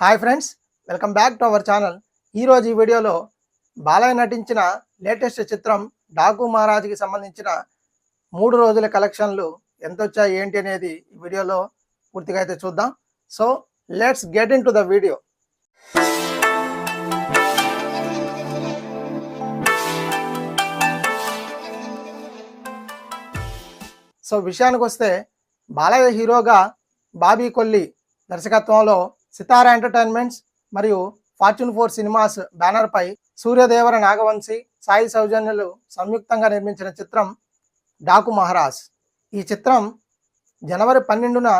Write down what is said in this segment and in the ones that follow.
Hi friends welcome back to our channel ఈరోజు ఈ వీడియోలో బాలయ్య నటించిన లేటెస్ట్ చిత్రం డాకు మహారాజ్కి సంబంధించిన మూడు రోజుల కలెక్షన్లు ఎంత వచ్చాయి ఏంటి అనేది ఈ వీడియోలో పూర్తిగా అయితే చూద్దాం. So let's get in to the video so విషయానికి వస్తే బాలయ్య హీరోగా బాబీ కొల్లి దర్శకత్వంలో సితారా ఎంటర్టైన్మెంట్స్ మరియు ఫార్చ్యూన్ ఫోర్ సినిమాస్ బ్యానర్పై సూర్యదేవర నాగవంశీ సాయి సౌజన్యులు సంయుక్తంగా నిర్మించిన చిత్రం డాకు మహారాజ్. ఈ చిత్రం జనవరి పన్నెండున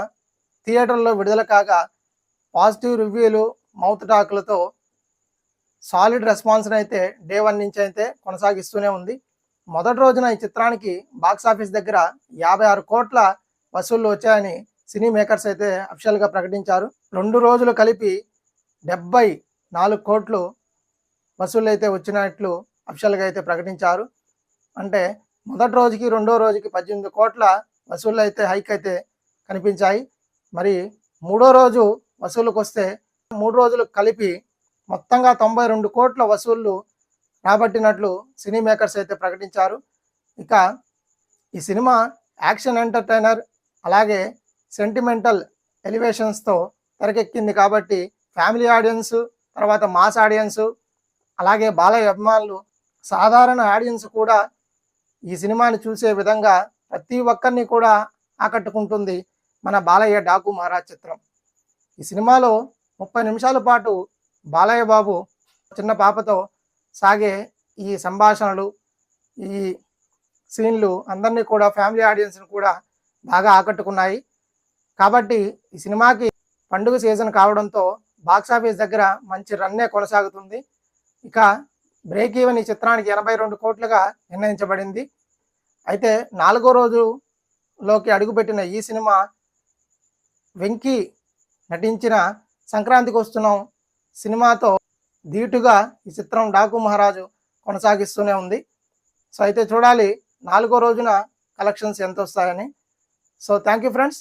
థియేటర్లో విడుదల కాగా పాజిటివ్ రివ్యూలు మౌత్ టాక్లతో సాలిడ్ రెస్పాన్స్ని అయితే డే వన్ నుంచి అయితే కొనసాగిస్తూనే ఉంది. మొదటి రోజున ఈ చిత్రానికి బాక్స్ ఆఫీస్ దగ్గర యాభై ఆరు కోట్ల వసూళ్ళు వచ్చాయని సినీ మేకర్స్ అయితే అఫిషియల్గా ప్రకటించారు. రెండు రోజులు కలిపి డెబ్బై నాలుగు కోట్లు వసూళ్ళు అయితే వచ్చినట్లు అఫిషియల్గా అయితే ప్రకటించారు. అంటే మొదటి రోజుకి రెండో రోజుకి పద్దెనిమిది కోట్ల వసూళ్ళు అయితే హైక్ అయితే కనిపించాయి. మరి మూడో రోజు వసూళ్ళకు వస్తే మూడు రోజులు కలిపి మొత్తంగా తొంభై రెండు కోట్ల వసూళ్ళు రాబట్టినట్లు సినీ మేకర్స్ అయితే ప్రకటించారు. ఇక ఈ సినిమా యాక్షన్ ఎంటర్టైనర్ అలాగే సెంటిమెంటల్ ఎలివేషన్స్తో తెరకెక్కింది కాబట్టి ఫ్యామిలీ ఆడియన్స్ తర్వాత మాస్ ఆడియన్స్ అలాగే బాలయ్య అభిమానులు సాధారణ ఆడియన్స్ కూడా ఈ సినిమాని చూసే విధంగా ప్రతి ఒక్కరిని కూడా ఆకట్టుకుంటుంది మన బాలయ్య డాకు మహారాజ్ చిత్రం. ఈ సినిమాలో ముప్పై నిమిషాల పాటు బాలయ్య బాబు చిన్న పాపతో సాగే ఈ సంభాషణలు ఈ సీన్లు అందరినీ కూడా ఫ్యామిలీ ఆడియన్స్ని కూడా బాగా ఆకట్టుకున్నాయి. కాబట్టి ఈ సినిమాకి పండుగ సీజన్ కావడంతో బాక్స్ ఆఫీస్ దగ్గర మంచి రన్నే కొనసాగుతుంది. ఇక బ్రేక్ ఈవెన్ ఈ చిత్రానికి ఎనభై రెండు కోట్లుగా నిర్ణయించబడింది. అయితే నాలుగో రోజులోకి అడుగుపెట్టిన ఈ సినిమా వెంకీ నటించిన సంక్రాంతికి వస్తున్నాం సినిమాతో ధీటుగా ఈ చిత్రం డాకు మహారాజు కొనసాగిస్తూనే ఉంది. సో అయితే చూడాలి నాలుగో రోజున కలెక్షన్స్ ఎంత వస్తాయని so thank you friends.